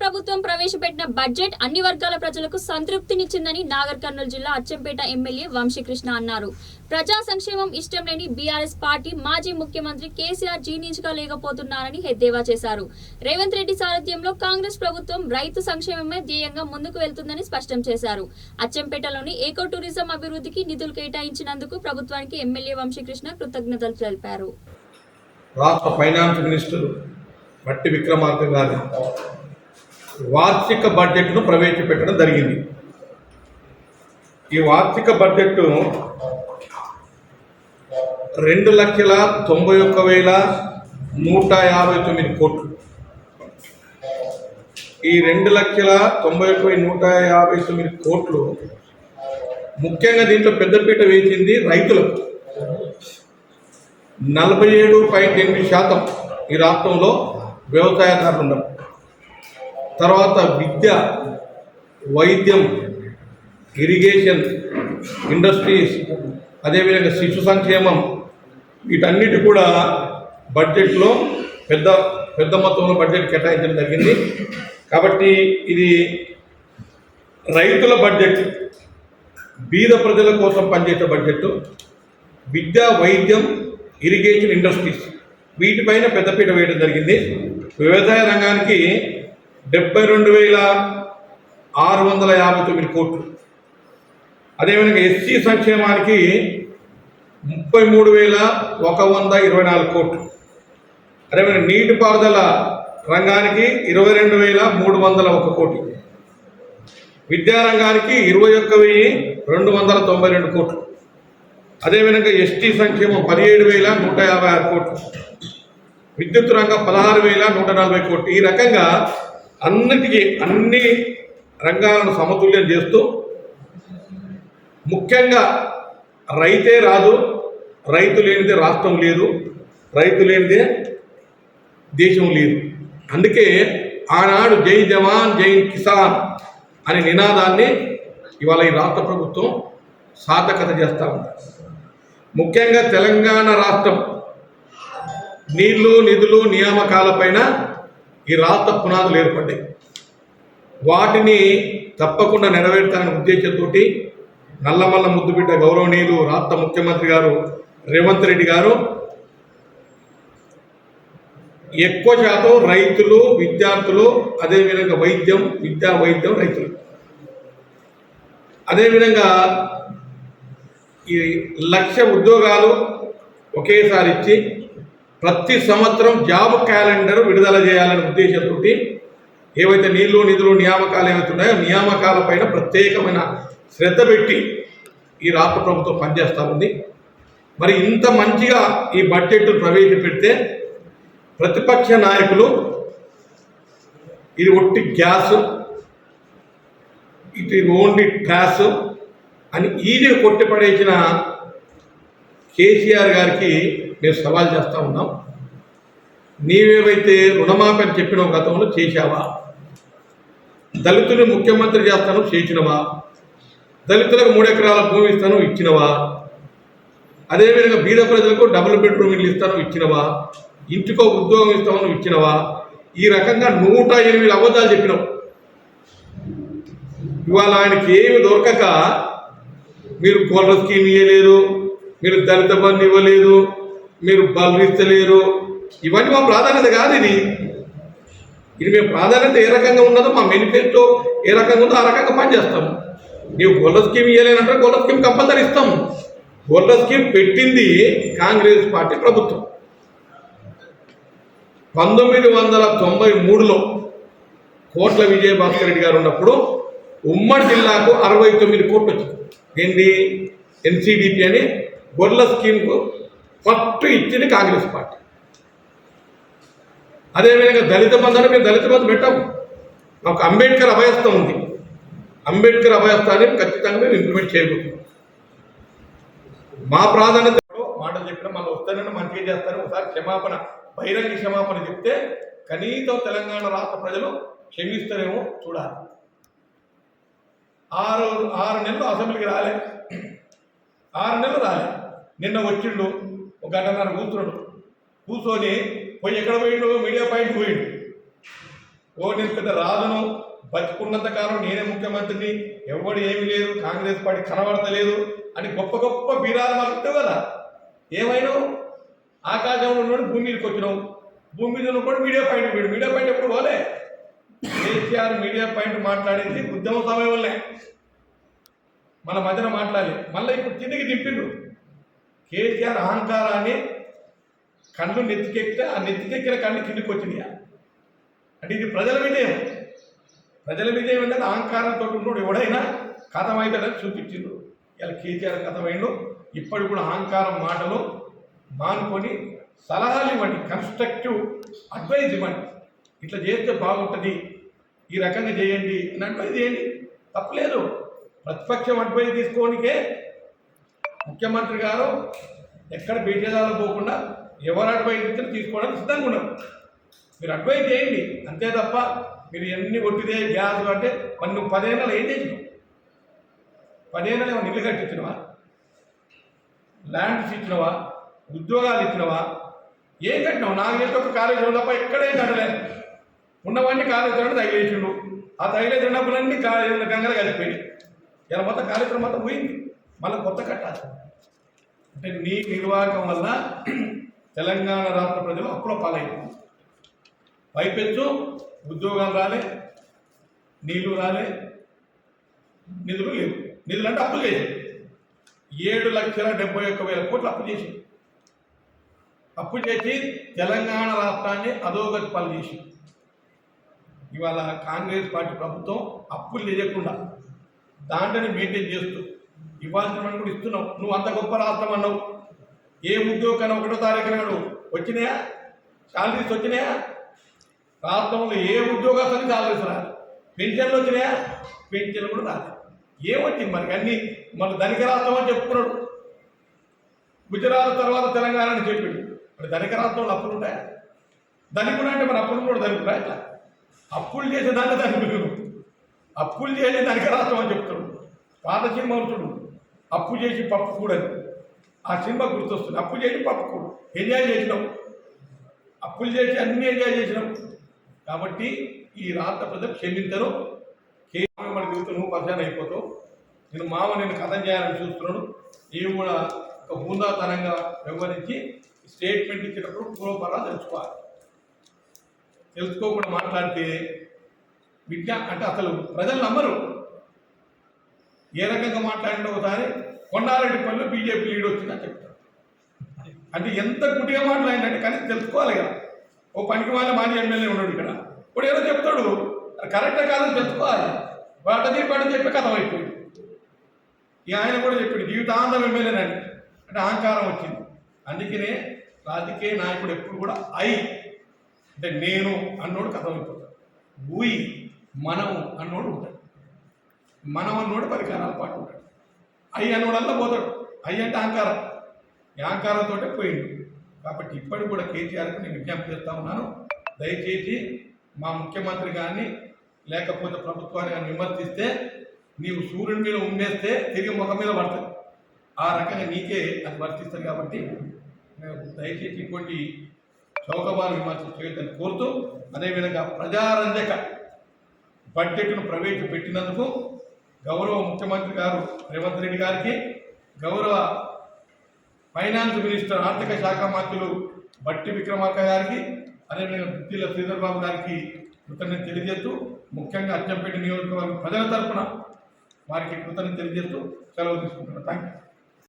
ప్రభుత్వం ప్రవేశపెట్టిన బడ్జెట్ అన్ని వర్గాల ప్రజలకు సంతృప్తినిచ్చిందని నాగర్ కర్నూలు జిల్లా అచ్చంపేట ఎమ్మెల్యే వంశీకృష్ణ అన్నారు. ప్రజా సంక్షేమం ఇష్టం లేని బీఆర్ఎస్ పార్టీ మాజీ ముఖ్యమంత్రి కేసీఆర్ జీర్ణించుకోలేకపోతున్నారని ఎద్దేవా చేశారు. రేవంత్ రెడ్డి సారథ్యంలో కాంగ్రెస్ ప్రభుత్వం రైతు సంక్షేమమే ధ్యేయంగా ముందుకు వెళ్తుందని స్పష్టం చేశారు. అచ్చంపేటలోని ఏకో టూరిజం అభివృద్ధికి నిధులు కేటాయించినందుకు ప్రభుత్వానికి ఎమ్మెల్యే వంశీకృష్ణ కృతజ్ఞతలు తెలిపారు. రాష్ట్ర ఫైనాన్స్ మినిస్టర్ మట్టి విక్రమార్క గారి వార్షిక బడ్జెట్ను ప్రవేశపెట్టడం జరిగింది. ఈ వార్షిక బడ్జెట్ రెండు లక్షల తొంభై ఒక్క వేల నూట యాభై తొమ్మిది కోట్లు. ఈ రెండు లక్షల తొంభై ఒక్క నూట యాభై తొమ్మిది కోట్లు ముఖ్యంగా దీంట్లో పెద్దపీట వేసింది రైతులకు. నలభై ఏడు పాయింట్ ఎనిమిది శాతం ఈ రాష్ట్రంలో వ్యవసాయదారులు ఉన్నారు. తర్వాత విద్య వైద్యం ఇరిగేషన్ ఇండస్ట్రీస్ అదేవిధంగా శిశు సంక్షేమం వీటన్నిటి కూడా బడ్జెట్లో పెద్ద పెద్ద మొత్తంలో బడ్జెట్ కేటాయించడం జరిగింది. కాబట్టి ఇది రైతుల బడ్జెట్ బీద ప్రజల కోసం పనిచేసే బడ్జెట్ విద్య వైద్యం ఇరిగేషన్ ఇండస్ట్రీస్ వీటిపైన పెద్దపీట వేయడం జరిగింది. వ్యవసాయ రంగానికి డెబ్బై రెండు వేల ఆరు వందల యాభై తొమ్మిది కోట్లు. అదేవిధంగా ఎస్సీ సంక్షేమానికి ముప్పై మూడు వేల ఒక వంద ఇరవై నాలుగు కోట్లు. అదేవిధంగా నీటిపారుదల రంగానికి ఇరవై రెండు వేల మూడు వందల ఒక కోటి విద్యారంగానికి ఇరవై ఒక్క వెయ్యి రెండు వందల తొంభై రెండు కోట్లు. అదేవిధంగా ఎస్టీ సంక్షేమం పదిహేడు వేల నూట యాభై ఆరు కోట్లు. విద్యుత్ రంగం పదహారు వేల నూట నలభై కోట్లు. ఈ రకంగా అన్నిటికీ అన్ని రంగాలను సమతుల్యం చేస్తూ ముఖ్యంగా రైతే రాదు రైతు లేనిదే రాష్ట్రం లేదు రైతు లేనిదే దేశం లేదు. అందుకే ఆనాడు జై జవాన్ జై కిసాన్ అనే నినాదాన్ని ఇవాళ ఈ రాష్ట్ర ప్రభుత్వం సార్థకత చేస్తూ ఉంది. ముఖ్యంగా తెలంగాణ రాష్ట్రం నీళ్ళు నిధులు నియామకాలపైన ఈ రాత పునాదులు ఏర్పడ్డాయి. వాటిని తప్పకుండా నెరవేర్చాలనే ఉద్దేశంతో నల్లమల్ల ముద్దుబిడ్డ గౌరవనీయులు రాష్ట్ర ముఖ్యమంత్రి గారు రేవంత్ రెడ్డి గారు ఎక్కువ శాతం రైతులు విద్యార్థులు అదేవిధంగా వైద్యం విద్యా వైద్యం రైతులు. అదేవిధంగా ఈ లక్ష ఉద్యోగాలు ఒకేసారి ఇచ్చి సంవత్సరం జాబ్ క్యాలెండర్ విడుదల చేయాలనే ఉద్దేశంతో ఏవైతే నీళ్ళు నిధులు నియామకాలు ఏవైతే ఉన్నాయో నియామకాలపైన ప్రత్యేకమైన శ్రద్ధ పెట్టి ఈ రాష్ట్ర ప్రభుత్వం పనిచేస్తూ ఉంది. మరి ఇంత మంచిగా ఈ బడ్జెట్ ప్రవేశపెడితే ప్రతిపక్ష నాయకులు ఇది ఒట్టి గ్యాస్ ఇది ఓన్లీ ట్రాస్ అని ఈజీగా కొట్టిపడేసిన కేసీఆర్ గారికి మేము సవాల్ చేస్తూ ఉన్నాం. నీవేవైతే రుణమాఫీ అని చెప్పినావు గతంలో చేశావా? దళితులు ముఖ్యమంత్రి చేస్తాను చేసినవా? దళితులకు మూడు ఎకరాల భూమి ఇస్తాను ఇచ్చినవా? అదేవిధంగా బీద ప్రజలకు డబుల్ బెడ్రూమ్ ఇల్లు ఇస్తాను ఇచ్చినవా? ఇంటికో ఉద్యోగం ఇస్తామని ఇచ్చినవా? ఈ రకంగా నూట ఎనిమిది అబద్ధాలు చెప్పినావు ఇవాళ ఆయనకి ఏమి దొరకక మీరు కోళ్ళ స్కీమ్ ఇవ్వలేదు మీరు దళిత బంధు ఇవ్వలేదు మీరు బలిస్తలేరు. ఇవన్నీ మా ప్రాధాన్యత కాదు ఇది. ఇది మేము ప్రాధాన్యత ఏ రకంగా ఉన్నదో మా మేనిఫెస్టో ఏ రకంగా ఉందో ఆ రకంగా పనిచేస్తాం. నీవు గొల్ల స్కీమ్ ఇవ్వలేనంటే గొల్ల స్కీమ్ కంపల్సరీ ఇస్తాం. గొల్ల స్కీమ్ పెట్టింది కాంగ్రెస్ పార్టీ ప్రభుత్వం. పంతొమ్మిది వందల తొంభై మూడులో కోట్ల విజయభాస్కర్ రెడ్డి గారు ఉన్నప్పుడు ఉమ్మడి జిల్లాకు అరవై తొమ్మిది కోట్లు వచ్చింది. ఏంటి ఎన్సీడీపీ అని గొర్రెల స్కీమ్కు ఫస్ట్ ఇచ్చింది కాంగ్రెస్ పార్టీ. అదేవిధంగా దళిత బంధన మేము దళిత బంధు పెట్టాము మాకు అంబేద్కర్ అభయస్థం ఉంది. అంబేద్కర్ అభయస్థాన్ని ఖచ్చితంగా మేము ఇంప్లిమెంట్ చేయబోతున్నాం మా ప్రాధాన్యత మాటలు చెప్పిన మళ్ళీ వస్తానని మంచిగా చేస్తారు? ఒకసారి క్షమాపణ బహిరంగ క్షమాపణ చెప్తే కనీసం తెలంగాణ రాష్ట్ర ప్రజలు క్షమిస్తారేమో చూడాలి. ఆరు ఆరు నెలలు అసెంబ్లీకి రాలే. ఆరు నెలలు రాలే. నిన్న వచ్చిండు. ఒక గంటన్నర కూర్చున్నాడు. కూర్చొని పోయి ఎక్కడ పోయిండు? మీడియా పాయింట్ పోయిండు. ఓ నేను పెద్ద రాజును బతుకున్నంత కాలం నేనే ముఖ్యమంత్రిని. ఎవడు ఏమీ లేదు కాంగ్రెస్ పార్టీ కనబడతలేదు అని గొప్ప గొప్ప బీరాలు మాట్లాడు కదా. ఏమైనావు? ఆకాశంలో ఉన్నాడు భూమి మీదకి వచ్చినావు. భూమి మీద ఉన్నప్పుడు మీడియా పాయింట్ వీడు మీడియా పాయింట్ ఎప్పుడు పోలే? కేసీఆర్ మీడియా పాయింట్ మాట్లాడేది ఉద్యమ సమయంలో మన మధ్యన మాట్లాడాలి. మళ్ళీ ఇప్పుడు కిందకి దింపిండు. కేసీఆర్ అహంకారాన్ని కళ్ళు నెత్తికెక్కితే ఆ నెత్తికెక్కిన కళ్ళు కిందికి వచ్చినాయి అంటే ఇది ప్రజల విజయం ప్రజల విజయం ఏంటంటే అహంకారంతో ఉన్నాడు ఎవడైనా కథం చూపించిండు. ఇలా కేసీఆర్ కథమైండు. ఇప్పటి కూడా అహంకారం మాటలు మానుకొని సలహాలు ఇవ్వండి కన్స్ట్రక్టివ్ అడ్వైజ్ ఇవ్వండి. ఇట్లా చేస్తే బాగుంటుంది ఈ రకంగా చేయండి అని అడ్వైజ్ చేయండి. తప్పలేదు. ప్రతిపక్షం అడ్వైజ్ తీసుకోనికే ముఖ్యమంత్రి గారు ఎక్కడ బీజేదాలు పోకుండా ఎవరు అడ్వైజ్ ఇచ్చినా తీసుకోవడానికి సిద్ధంగా ఉన్నారు. మీరు అడ్వైజ్ చేయండి అంతే తప్ప మీరు ఎన్ని ఒట్టిదే గ్యాస్ అంటే మరి నువ్వు పదేళ్ళు ఏం చేసినావు? పదేళ్ళు ఏమో ఇల్లు కట్టించినవా? ల్యాండ్స్ ఇచ్చినవా? ఉద్యోగాలు ఇచ్చినవా? ఏం కట్టినావు? నాకు తెలిసి ఒక కాలేజీ తప్ప ఎక్కడేం కట్టలేదు ఉన్నవన్నీ కాళేశ్వరం తగిలేసిండు. ఆ తగిలేసిన డబ్బులన్నీ కాలేజీ గంగలు కలిపి ఇలా మొత్తం కాలేజీ మొత్తం పోయింది. మళ్ళీ కొత్త కట్టాలి. అంటే నీ నిర్వాహకం వల్ల తెలంగాణ రాష్ట్ర ప్రజలు అప్పుల పాలైంది పైపెచ్చు ఉద్యోగాలు రాలే నీళ్ళు రాలే నిధులు లేవు. నిధులు అంటే అప్పులు చేసి ఏడు లక్షల డెబ్బై ఒక్క వేల కోట్లు అప్పు చేసి అప్పు చేసి తెలంగాణ రాష్ట్రాన్ని అధోగతి పాలు చేసి ఇవాళ కాంగ్రెస్ పార్టీ ప్రభుత్వం అప్పులు చేయకుండా దాంట్లోనే మెయింటైన్ చేస్తూ ఇవ్వాల్సిన కూడా ఇస్తున్నావు. నువ్వు అంత గొప్ప రాష్ట్రం అన్నావు. ఏ ఉద్యోగం ఒకటో తారీఖు నాడు వచ్చినాయా? శాలరీస్ వచ్చినాయా? రాష్ట్రంలో ఏ ఉద్యోగస్తుని శాలరీస్ రాదు పెన్షన్లు వచ్చినాయా? పెన్షన్లు కూడా రాదు ఏమొచ్చింది మనకి? అన్ని మన ధనిక రాష్ట్రం అని చెప్పుకున్నాడు. గుజరాత్ తర్వాత తెలంగాణ అని చెప్పిండు. మరి ధనిక రాష్ట్రంలో అప్పులు ఉంటాయా? ధనికుడు అంటే మన అప్పులు కూడా ధనికుడా ఇట్లా అప్పులు చేసే దాన్ని ధనికుడు అప్పులు చేసే ధనిక రాష్ట్రం అని చెప్తాడు పాత సినిమా అవుతుడు అప్పు చేసి పప్పు కూడని ఆ సినిమా గుర్తొస్తుంది. అప్పు చేసి పప్పు కూడు. ఎంజాయ్ చేసినాం. అప్పులు చేసి అన్ని ఎంజాయ్ చేసినాం. కాబట్టి ఈ రాష్ట్ర ప్రజలు క్షమించను కేవలం మన నువ్వు పరిచయం అయిపోతావు నేను మామ నేను కథం చేయాలని చూస్తున్నాడు ఇవి కూడా ఒక బూందాతనంగా వ్యవహరించి స్టేట్మెంట్ ఇచ్చేటప్పుడు పూర్వపరాలు తెలుసుకోవాలి. తెలుసుకోకుండా మాట్లాడితే విద్య అంటే అసలు ప్రజలు నమ్మరు. ఏ రకంగా మాట్లాడినా ఒకసారి కొండారెడ్డి పనులు బీజేపీ లీడ్ వచ్చిందని చెప్తారు. అంటే ఎంత గుడ్డిగా మాట్లాడినంటే కానీ తెలుసుకోవాలి కదా. ఓ పనికి వాళ్ళ మాజీ ఎమ్మెల్యే ఉన్నాడు ఇక్కడ. ఇప్పుడు ఏదో చెప్తాడు. అది కరెక్టే కాదని తెలుసుకోవాలి. వాటది పడి చెప్పి కథం అయిపోయింది. ఈ ఆయన కూడా చెప్పాడు జీవితాంతం ఎమ్మెల్యేనండి అంటే అహంకారం వచ్చింది. అందుకనే రాజకీయ నాయకుడు ఎప్పుడు కూడా ఐ అంటే నేను అన్నోడు కథం అయిపోతాడు. ఊయి మనము అన్నోడు ఉంటాడు. మనం అన్నోడు పరికారాల పాటు ఉంటాడు. ఐ అన్నోడల్లా పోతాడు. అయ్యి అంటే అహంకారం. ఈ అహంకారంతో పోయింది కాబట్టి ఇప్పటికి కూడా కేసీఆర్కి నేను విజ్ఞప్తి చేస్తా ఉన్నాను. దయచేసి మా ముఖ్యమంత్రి కానీ లేకపోతే ప్రభుత్వాన్ని కానీ విమర్శిస్తే నీవు సూర్యుడి మీద ఉమ్మేస్తే తిరిగి ముఖం మీద పడుతుంది. ఆ రకంగా నీకే అది వర్తిస్తుంది కాబట్టి దయచేసి ఇటువంటి చౌకబారు విమర్శ చేయొద్దని కోరుతూ అదేవిధంగా ప్రజారంజక బడ్జెట్ను ప్రవేశపెట్టినందుకు గౌరవ ముఖ్యమంత్రి గారు రేవంత్ రెడ్డి గారికి గౌరవ ఫైనాన్స్ మినిస్టర్ ఆర్థిక శాఖ మంత్రులు బట్టి విక్రమార్క గారికి అదేవిధంగా బుద్ధిల శ్రీధర్ బాబు గారికి కృతజ్ఞత తెలియజేస్తూ ముఖ్యంగా అచ్చంపేట నియోజకవర్గం ప్రజల తరపున వారికి కృతజ్ఞత తెలియజేస్తూ సెలవు తీసుకుంటున్నాను. Thank you